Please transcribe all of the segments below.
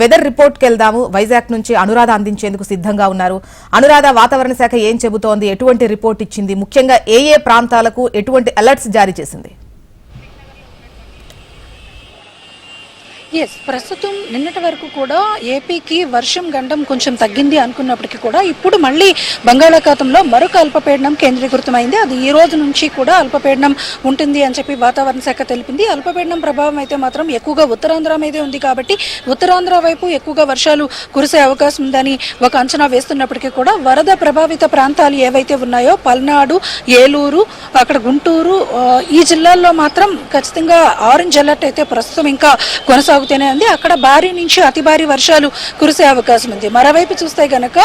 Weather రిపోర్ట్కి వెళ్దాము వైజాగ్ నుంచి అనురాధ అందించేందుకు సిద్ధంగా ఉన్నారు. అనురాధ వాతావరణ శాఖ ఏం చెబుతోంది? ఎటువంటి రిపోర్ట్ ఇచ్చింది? ముఖ్యంగా ఏ ఏ ప్రాంతాలకు ఎటువంటి అలర్ట్స్ జారీ చేసింది? ఎస్ ప్రస్తుతం నిన్నటి వరకు కూడా ఏపీకి వర్షం గండం కొంచెం తగ్గింది అనుకున్నప్పటికీ కూడా ఇప్పుడు మళ్ళీ బంగాళాఖాతంలో మరొక అల్పపీడనం కేంద్రీకృతమైంది. అది ఈ రోజు నుంచి కూడా అల్పపీడనం ఉంటుంది అని చెప్పి వాతావరణ శాఖ తెలిపింది. అల్పపీడనం ప్రభావం అయితే మాత్రం ఎక్కువగా ఉత్తరాంధ్ర మీదే ఉంది కాబట్టి ఉత్తరాంధ్ర వైపు ఎక్కువగా వర్షాలు కురిసే అవకాశం ఉందని ఒక అంచనా వేస్తున్నప్పటికీ కూడా వరద ప్రభావిత ప్రాంతాలు ఏవైతే ఉన్నాయో పల్నాడు ఏలూరు అక్కడ గుంటూరు ఈ జిల్లాల్లో మాత్రం ఖచ్చితంగా ఆరెంజ్ అలర్ట్ అయితే ప్రస్తుతం ఇంకా కొనసాగుతూనే ఉంది. అక్కడ భారీ నుంచి అతి భారీ వర్షాలు కురిసే అవకాశం ఉంది. మరోవైపు చూస్తే గనక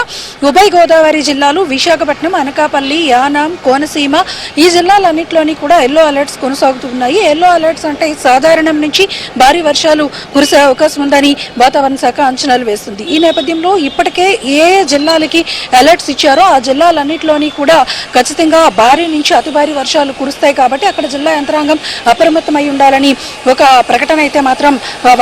ఉభయ గోదావరి జిల్లాలు విశాఖపట్నం అనకాపల్లి యానాం కోనసీమ ఈ జిల్లాలన్నింటిలోని కూడా ఎల్లో అలర్ట్స్ కొనసాగుతున్నాయి. ఎల్లో అలర్ట్స్ అంటే సాధారణం నుంచి భారీ వర్షాలు కురిసే అవకాశం ఉందని వాతావరణ శాఖ అంచనాలు వేస్తుంది. ఈ నేపథ్యంలో ఇప్పటికే ఏ జిల్లాలకి అలర్ట్స్ ఇచ్చారో ఆ జిల్లాలన్నింటిలోని కూడా ఖచ్చితంగా భారీ నుంచి అతి భారీ వర్షాలు కురుస్తాయి కాబట్టి అక్కడ జిల్లా యంత్రాంగం అప్రమత్తమై ఉండాలని ఒక ప్రకటన అయితే మాత్రం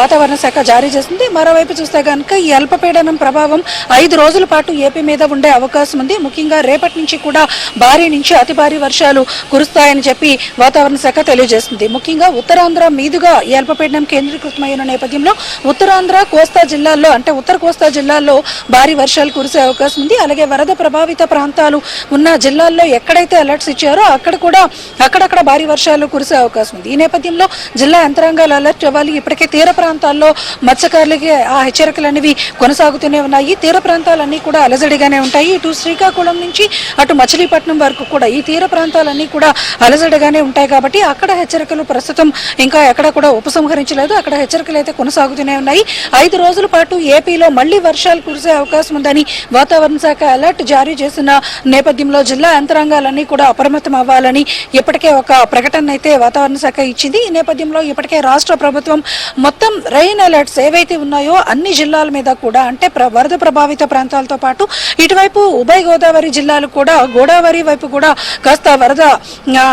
వాతావరణ శాఖ జారీ చేసింది. మరోవైపు చూస్తే కనుక ఈ అల్పపీడనం ప్రభావం ఐదు రోజుల పాటు ఏపీ మీద ఉండే అవకాశం ఉంది. ముఖ్యంగా రేపటి నుంచి కూడా భారీ నుంచి అతి భారీ వర్షాలు కురుస్తాయని చెప్పి వాతావరణ శాఖ తెలియజేస్తుంది ముఖ్యంగా ఉత్తరాంధ్ర మీదుగా ఈ అల్పపీడనం కేంద్రీకృతమైన నేపథ్యంలో ఉత్తరాంధ్ర కోస్తా జిల్లాల్లో అంటే ఉత్తర కోస్తా జిల్లాల్లో భారీ వర్షాలు కురిసే అవకాశం ఉంది. అలాగే వరద ప్రభావిత ప్రాంతాలు ఉన్న జిల్లాల్లో ఎక్కడైతే అలర్ట్స్ ఇచ్చారో అక్కడ కూడా అక్కడక్కడ భారీ వర్షాలు కురిసే అవకాశం ఉంది. ఈ నేపథ్యంలో జిల్లా యంత్రాంగాలు అలర్ట్ అవ్వాలి. ఇప్పటికే తీర ప్రాంతాల్లో మత్స్యకారులకి ఆ హెచ్చరికలు అనేవి కొనసాగుతూనే ఉన్నాయి. తీర ప్రాంతాలన్నీ కూడా అలజడిగానే ఉంటాయి. ఇటు శ్రీకాకుళం నుంచి అటు మచిలీపట్నం వరకు కూడా ఈ తీర ప్రాంతాలన్నీ కూడా అలజడిగానే ఉంటాయి కాబట్టి అక్కడ హెచ్చరికలు ప్రస్తుతం ఇంకా ఎక్కడ కూడా ఉపసంహరించలేదు. అక్కడ హెచ్చరికలు అయితే కొనసాగుతూనే ఉన్నాయి. ఐదు రోజుల పాటు ఏపీలో మళ్ళీ వర్షాలు కురిసే అవకాశం ఉందని వాతావరణ శాఖ అలర్ట్ జారీ చేసిన నేపథ్యంలో జిల్లా యంత్రాంగాలన్నీ కూడా అప్రమత్తం అవ్వాలని ఇప్పటికే ఒక ప్రకటన అయితే వాతావరణ శాఖ ఇచ్చింది. ఈ నేపథ్యంలో ఇప్పటికే రాష్ట్ర ప్రభుత్వం మొత్తం రైన్ అలర్ట్స్ ఏవైతే ఉన్నాయో అన్ని జిల్లాల మీద కూడా అంటే ప్ర- వరద ప్రభావిత ప్రాంతాలతో పాటు ఇటువైపు ఉభయ గోదావరి జిల్లాలు కూడా గోదావరి వైపు కూడా కాస్త వరద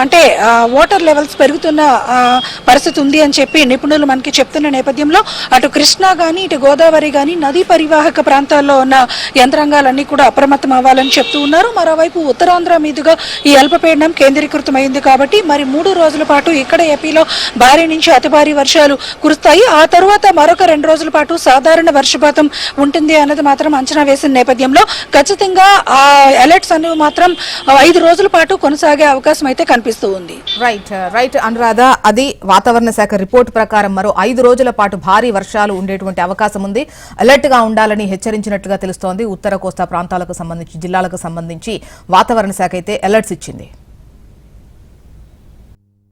అంటే వాటర్ లెవెల్స్ పెరుగుతున్న పరిస్థితి ఉంది అని చెప్పి నిపుణులు మనకి చెప్తున్న నేపథ్యంలో అటు కృష్ణా కానీ ఇటు గోదావరి కానీ నదీ పరివాహక ప్రాంతాల్లో ఉన్న యంత్రాంగాలన్నీ కూడా అప్రమత్తం అవ్వాలని చెప్తూ ఉన్నారు. మరోవైపు ఉత్తరాంధ్ర మీదుగా ఈ అల్పపీడనం కేంద్రీకృతమైంది కాబట్టి మరి మూడు రోజుల పాటు ఇక్కడ ఏపీలో భారీ నుంచి అతి భారీ వర్షాలు కురుస్తాయి. ఆ తర్వాత మరొక రెండు రోజుల పాటు సాధారణ వర్షపాతం ఉంటుంది అన్నది మాత్రం అంచనా వేసిన నేపథ్యంలో ఖచ్చితంగా ఆ అలర్ట్స్ అనేవి మాత్రం ఐదు రోజుల పాటు కొనసాగే అవకాశం అయితే కనిపిస్తూ ఉంది. Right right uh, Anuradha. అది వాతావరణ శాఖ రిపోర్ట్ ప్రకారం మరో ఐదు రోజుల పాటు భారీ వర్షాలు ఉండేటువంటి అవకాశం ఉంది. అలర్ట్గా ఉండాలని హెచ్చరించినట్లుగా తెలుస్తోంది. ఉత్తర కోస్తా ప్రాంతాలకు సంబంధించి జిల్లాలకు సంబంధించి వాతావరణ శాఖ అయితే అలర్ట్స్ ఇచ్చింది.